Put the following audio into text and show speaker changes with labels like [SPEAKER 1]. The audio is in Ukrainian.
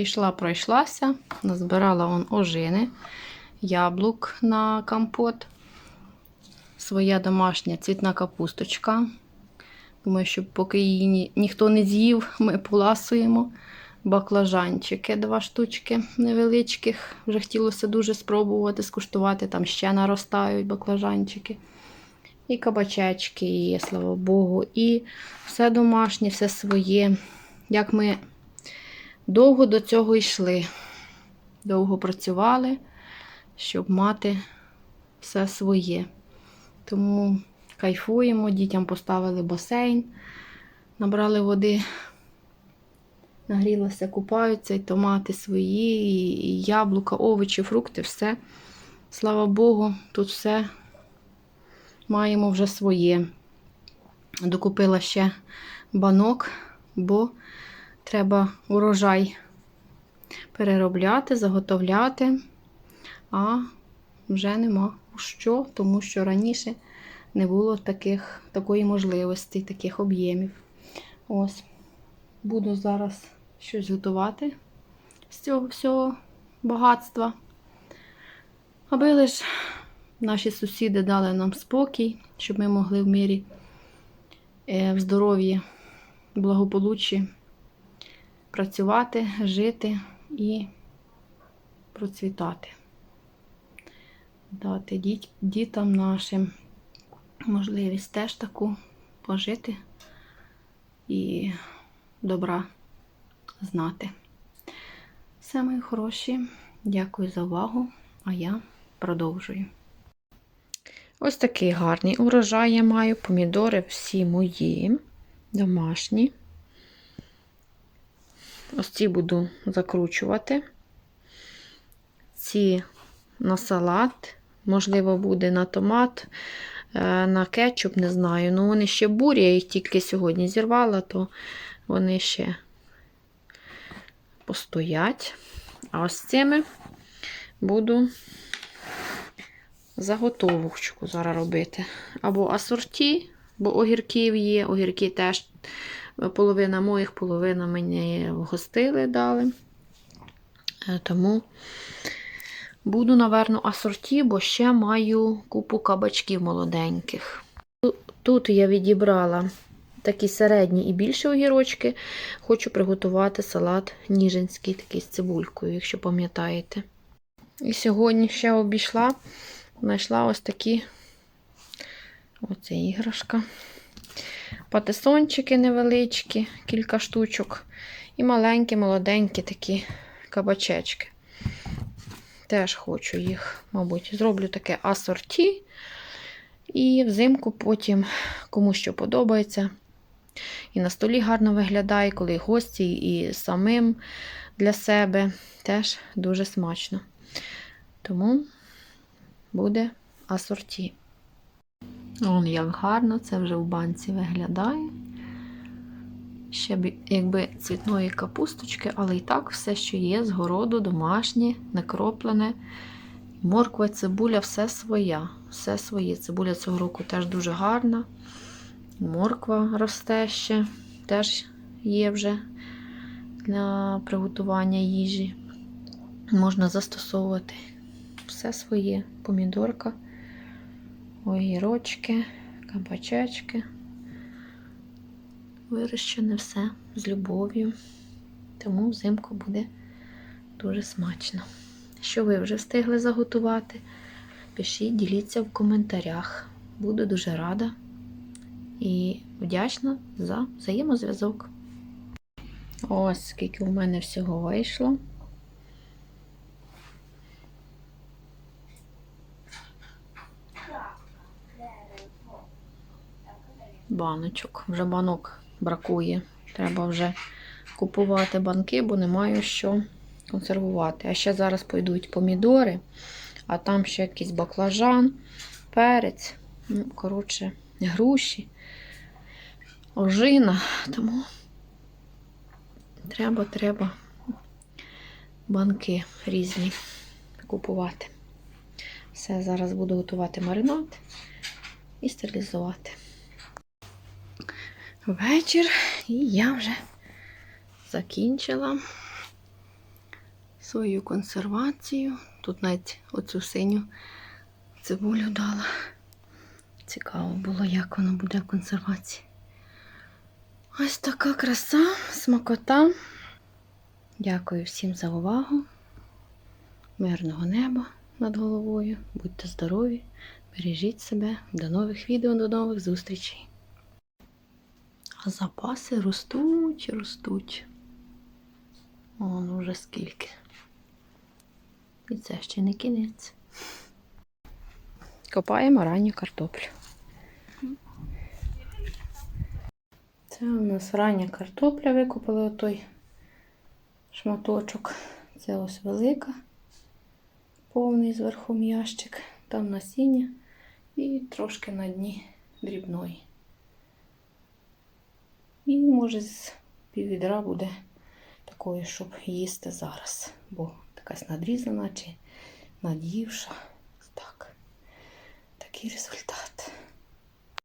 [SPEAKER 1] Пішла, пройшлася, назбирала он ожини, яблук на компот, своя домашня цвітна капусточка. Думаю, що поки її ні, ніхто не з'їв, ми поласуємо. Баклажанчики, два штучки невеличких. Вже хотілося дуже спробувати, скуштувати. Там ще наростають баклажанчики. І кабачечки є, слава Богу. І все домашнє, все своє. Як ми довго до цього йшли, довго працювали, щоб мати все своє. Тому кайфуємо, дітям поставили басейн, набрали води, нагрілося, купаються, і томати свої, і яблука, овочі, фрукти, все. Слава Богу, тут все маємо вже своє. Докупила ще банок, бо треба урожай переробляти, заготовляти, а вже нема що, тому що раніше не було таких, такої можливості, таких об'ємів. Ось, буду зараз щось готувати з цього всього багатства. Аби лиш наші сусіди дали нам спокій, щоб ми могли в мирі, е, в здоров'ї, благополуччі працювати, жити і процвітати. Дати діт- дітям нашим можливість теж таку пожити і добра знати. Все, мої хороші, дякую за увагу, а я продовжую. Ось такий гарний урожай я маю. Помідори всі мої, домашні. Ось ці буду закручувати. Ці на салат, можливо, буде на томат, е, на кетчуп, не знаю. Ну, вони ще бурі, я їх тільки сьогодні зірвала, то вони ще постоять. А ось цими буду заготовочку зараз робити. Або асорті, бо огірків є, огірки теж половина моїх, половина мені гостили дали. Е, Тому буду, напевно, асорті, бо ще маю купу кабачків молоденьких. Тут я відібрала такі середні і більші огірочки. Хочу приготувати салат ніжинський, такий з цибулькою, якщо пам'ятаєте. І сьогодні ще обійшла, знайшла ось такі оце іграшка. Патисончики невеличкі, кілька штучок. І маленькі, молоденькі такі кабачечки. Теж хочу їх, мабуть, зроблю таке асорті. І взимку потім кому що подобається. І на столі гарно виглядає, коли гості, і самим для себе теж дуже смачно. Тому буде асорті. Вон як гарно це вже в банці виглядає. Ще б, якби цвітної капусточки, але і так все, що є, з городу, домашнє, некроплене. Морква, цибуля, все своя. Все своє. Цибуля цього року теж дуже гарна. Морква росте ще, теж є вже для приготування їжі. Можна застосовувати все своє. Помідорка, огірочки, кабачечки. Вирощене все з любов'ю. Тому взимку буде дуже смачно. Що ви вже встигли заготувати? Пишіть, діліться в коментарях. Буду дуже рада і вдячна за взаємозв'язок. Ось скільки у мене всього вийшло. Баночок. Вже банок бракує. Треба вже купувати банки, бо не маю що консервувати. А ще зараз пойдуть помідори, а там ще якийсь баклажан, перець, ну, коротше, груші, ожина. Тому треба, треба банки різні купувати. Все, зараз буду готувати маринад і стерилізувати. Вечір, і я вже закінчила. свою консервацію. Тут навіть оцю синю цибулю дала. Цікаво було, як воно буде в консервації. Ось така краса, смакота. Дякую всім за увагу. Мирного неба над головою. Будьте здорові, бережіть себе. До нових відео, до нових зустрічей. А запаси ростуть, ростуть. Вон уже скільки. І це ще не кінець. Копаємо ранню картоплю. Це у нас рання картопля, викопали отой шматочок. Це ось велика, повний зверху ящик, там насіння і трошки на дні дрібної. І може з піввідра буде такої, щоб їсти зараз, бо якась надрізана чи над'ївша. Так. Такий результат.